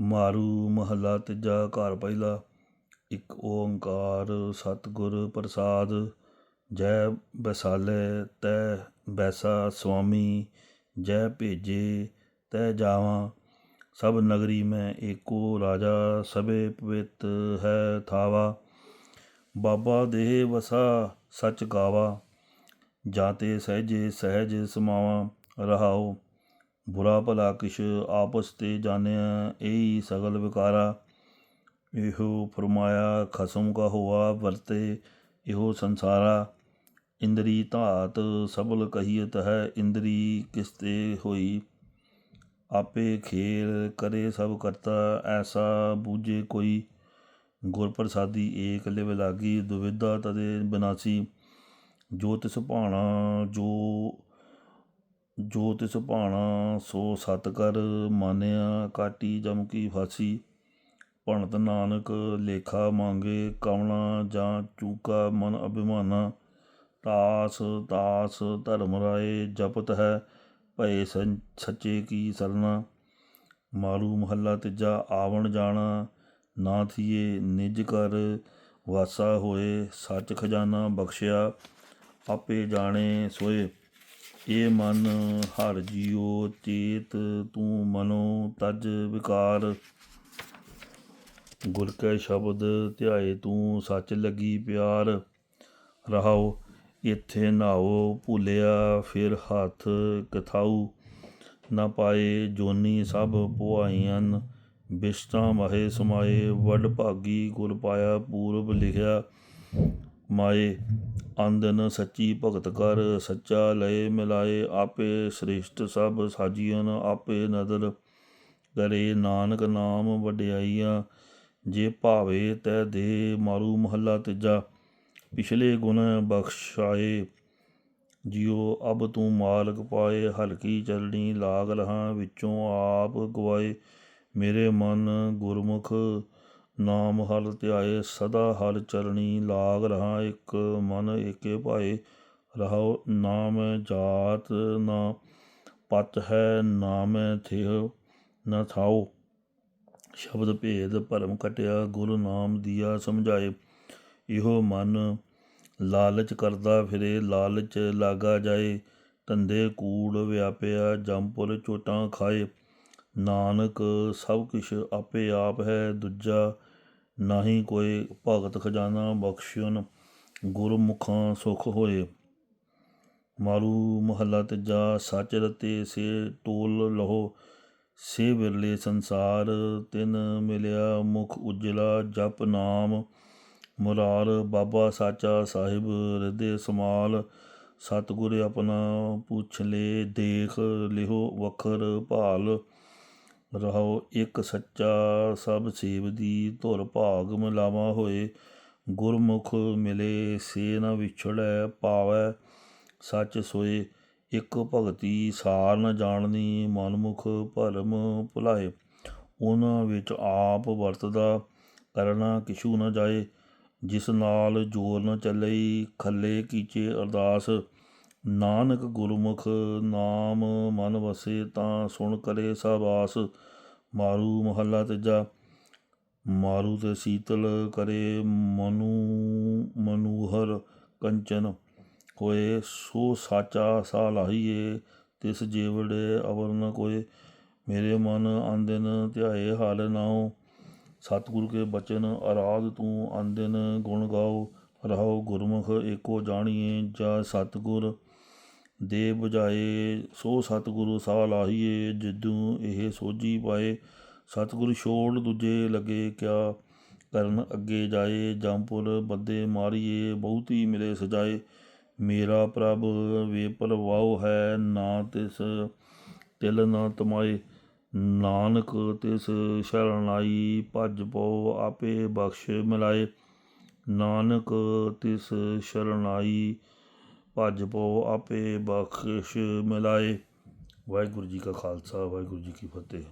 ਮਾਰੂ ਮਹੱਲਾ ਤੀਜਾ ਘਰ ਪਹਿਲਾ। ਇੱਕ ਓੰਕਾਰ ਸਤਿਗੁਰ ਪ੍ਰਸਾਦ, ਜੈ ਬੈਸਾਲੇ ਤੈ ਬੈਸਾ ਸੁਆਮੀ, ਜੈ ਭੇਜੇ ਤੈ ਜਾਵਾਂ। ਸਭ ਨਗਰੀ ਮੈਂ ਏਕੋ ਰਾਜਾ, ਸਭੇ ਪਵਿੱਤ ਹੈ ਥਾਵਾ। ਬਾਬਾ ਦੇਹ ਵਸਾ, ਸਚ ਗਾਵਾ। ਜਾਤੇ ਸਹਿਜੇ ਸਹਿਜ ਸਮਾਵਾ, ਰਹਾਓ। ਬੁਰਾ ਭਲਾ ਕਿਛ ਆਪਸ ਤੇ ਜਾਣਿਆ, ਇਹੀ ਸਗਲ ਵਿਕਾਰਾ। ਇਹੋ ਫਰਮਾਇਆ, ਖਸਮ ਕਾ ਹੋਆ ਵਰਤੇ ਇਹੋ ਸੰਸਾਰਾ। ਇੰਦਰੀ ਧਾਤ ਸਬਲ ਕਹੀਤ ਹੈ, ਇੰਦਰੀ ਕਿਸਤੇ ਹੋਈ? ਆਪੇ ਖੇਲ ਕਰੇ ਸਭ ਕਰਤਾ, ਐਸਾ ਬੂਝੇ ਕੋਈ। ਗੁਰ ਪ੍ਰਸਾਦੀ ਏਕ ਲਿਵ ਲਾਗੀ, ਦੁਵਿਧਾ ਤਦੇ ਬਿਨਾਸੀ। ਜੋ ਤਿਸ ਭਾਣਾ, ਜੋ ਜੋ ਤਿਸ ਭਾਣਾ ਸੋ ਸਤ ਕਰ ਮਾਨਿਆ ਕਾਟੀ ਜਮ ਕੀ ਫਾਸੀ। ਭਣਤ ਨਾਨਕ ਲੇਖਾ ਮੰਗੇ ਕਵਣਾ ਜਾਂ ਚੂਕਾ ਮਨ ਅਭਿਮਾਨਾ। ਤਾਸ ਤਾਸ ਧਰਮ ਰਾਏ ਜਪਤ ਹੈ ਭਏ ਸੱਚੇ ਕੀ ਸਰਨਾ। ਮਾਰੂ ਮਹੱਲਾ ਤੀਜਾ ਆਵਣ ਜਾਣਾ, ਨਾ ਥੀਏ ਨਿਜ ਕਰ ਵਾਸਾ ਹੋਏ, ਸੱਚ ਖਜ਼ਾਨਾ ਬਖਸ਼ਿਆ, ਆਪੇ ਜਾਣੇ ਸੋਏ। ਇਹ ਮਨ ਹਰ ਜੀਉ ਚੇਤ, ਤੂੰ ਮਨੋ ਤਜ ਵਿਕਾਰ। ਗੁਰ ਕੈ ਸ਼ਬਦ ਧਿਆਏ, ਤੂੰ ਸੱਚ ਲੱਗੀ ਪਿਆਰ। ਰਹਾਓ ਇੱਥੇ ਨਾਓ ਭੁੱਲਿਆ, ਫਿਰ ਹੱਥ ਕਥਾਉ ਨਾ ਪਾਏ ਜੋਨੀ ਸਭ ਪੁਆਈਆਂ ਬਿਸ਼ਤਾ ਮਹੇ ਸਮਾਏ, ਵਡ ਭਾਗੀ ਗੁਰ ਪਾਇਆ, ਪੂਰਬ ਲਿਖਿਆ। ਮਾਏ ਆਂਦਨ ਸੱਚੀ ਭਗਤ ਕਰ, ਸੱਚਾ ਲਏ ਮਿਲਾਏ ਆਪੇ, ਸ੍ਰਿਸ਼ਟ ਸਭ ਸਾਜੀਆਂ ਆਪੇ ਨਦਰ ਕਰੇ। ਨਾਨਕ ਨਾਮ ਵਡਿਆਈਆ, ਜੇ ਭਾਵੇ ਤੈ ਦੇ ਮਾਰੂ ਮਹੱਲਾ ਤੀਜਾ। ਪਿਛਲੇ ਗੁਣ ਬਖਸ਼ਾਏ, ਜਿਉ ਅਬ ਤੂੰ ਮਾਲਕ ਪਾਏ, ਹਲਕੀ ਚਲਣੀ ਲਾਗ ਰਹਾ ਵਿੱਚੋਂ ਆਪ ਗਵਾਏ। ਮੇਰੇ ਮਨ ਗੁਰਮੁਖ ਨਾਮ ਹਲ ਧਿਆਏ, ਸਦਾ ਹਲ ਚਰਣੀ ਲਾਗ ਰਹਾ ਇੱਕ, ਮਨ ਏਕੇ ਭਾਏ। ਰਹਾਉ ਨਾਮ ਜਾਤ ਨਾ, ਪਤ ਹੈ ਨਾਮ ਥਿਹ ਨ ਥਾਉ। ਸ਼ਬਦ ਭੇਦ ਭਰਮ ਕਟਿਆ ਗੁਰੂ ਨਾਮ ਦੀਆ ਸਮਝਾਏ। ਇਹੋ ਮਨ ਲਾਲਚ ਕਰਦਾ ਫਿਰੇ, ਲਾਲਚ ਲਾਗਾ ਜਾਏ। ਧੰਦੇ ਕੂੜ ਵਿਆਪਿਆ ਜੰਪੁਰ ਚੋਟਾਂ ਖਾਏ। ਨਾਨਕ ਸਭ ਕੁਛ ਆਪੇ ਆਪ ਹੈ, ਦੂਜਾ ਨਾਹੀ ਕੋਈ ਭਗਤ ਖਜ਼ਾਨਾ ਬਖਸ਼ਿਓਨ ਗੁਰਮੁਖਾਂ ਸੁਖ ਹੋਏ। ਮਾਰੂ ਮਹੱਲਾ ਤੀਜਾ ਸੱਚ ਰਤੇ ਸੇ ਟੋਲ ਲਹੋ, ਸੇ ਵਿਰਲੇ ਸੰਸਾਰ, ਤਿਨ ਮਿਲਿਆ ਮੁਖ ਉਜਲਾ, ਜਪ ਨਾਮ ਮੁਰਾਰ, ਬਾਬਾ ਸਾਚਾ ਸਾਹਿਬ ਹਿਰਦੇ ਸਮਾਲ, ਸਤਗੁਰ ਆਪਣਾ ਪੁੱਛ ਲੈ, ਦੇਖ ਲਿਹੋ ਵਖਰ ਭਾਲ। ਰਹੋ ਇੱਕ ਸੱਚਾ ਸਭ ਸੇਵ ਦੀ ਧੁਰ ਭਾਗ ਮਿਲਾਵਾ ਹੋਏ। ਗੁਰਮੁਖ ਮਿਲੇ ਸੇ ਨ ਵਿਛੜੈ ਪਾਵੈ ਸੱਚ ਸੋਏ। ਇੱਕ ਭਗਤੀ ਸਾਰ ਨ ਜਾਣਨੀ ਮਨਮੁਖ ਭਰਮ ਭੁਲਾਏ। ਉਹਨਾਂ ਵਿੱਚ ਆਪ ਵਰਤਦਾ ਕਰਨਾ ਕਿਛੂ ਨ ਜਾਏ। ਜਿਸ ਨਾਲ ਜੋਰ ਨ ਚੱਲਈ ਖੱਲੇ ਕੀਚੇ ਅਰਦਾਸ ਨਾਨਕ ਗੁਰਮੁਖ ਨਾਮ ਮਨ ਵਸੇ ਤਾਂ ਸੁਣ ਕਰੇ ਸਭ ਆਸ। ਮਾਰੂ ਮਹੱਲਾ ਤੀਜਾ, ਮਾਰੂ ਤੇ ਸੀਤਲ ਕਰੇ ਮਨੂ ਮਨੂਹਰ ਕੰਚਨ। ਹੋਏ ਸੋ ਸਾਚਾ ਸਾ ਲਾਹੀਏ, ਤਿਸ ਜੀਵੜੇ ਅਵਰ ਨ ਕੋਏ। ਮੇਰੇ ਮਨ ਆਂਦਨ ਧਿਆਏ ਹਾਲ ਨਾਉ। ਸਤਿਗੁਰ ਕੇ ਬਚਨ ਅਰਾਧ ਤੂੰ ਆਂਦਨ ਗੁਣ ਗਾਓ ਰਹੋ ਗੁਰਮੁਖ ਏਕੋ ਜਾਣੀਏ ਜਾ ਸਤਿਗੁਰ ਦੇ 부ਝਾਏ ਸੋ ਸਤਿਗੁਰੂ ਸਾ ਲਾਹੀਏ, ਜਿੱਦੂ ਇਹ ਸੋਜੀ ਪਾਏ। ਸਤਿਗੁਰ ਛੋੜ ਦੂਜੇ ਲਗੇ ਕਿਆ ਕਰਨ ਅੱਗੇ ਜਾਏ ਜੰਪੁਰ ਬੱਦੇ ਮਾਰੀਏ, ਬਹੁਤੀ ਮਿਲੇ ਸਜਾਏ। ਮੇਰਾ ਪ੍ਰਭ, ਵੇਪਲ ਵਾਉ ਹੈ, ਨਾ ਤਿਸ ਤਿਲ ਨਾ ਤਮਾਏ। ਨਾਨਕ ਤਿਸ ਸ਼ਰਣਾਈ ਭਜ ਪਉ, ਆਪੇ ਬਖਸ਼ ਮਿਲਾਏ। ਨਾਨਕ ਤਿਸ ਸ਼ਰਣਾਈ ਭਜ ਪਉ ਆਪੇ ਬਖਸ਼ ਮਿਲਾਏ। ਵਾਹਿਗੁਰੂ ਜੀ ਕਾ ਖਾਲਸਾ ਵਾਹਿਗੁਰੂ ਜੀ ਕੀ ਫਤਿਹ।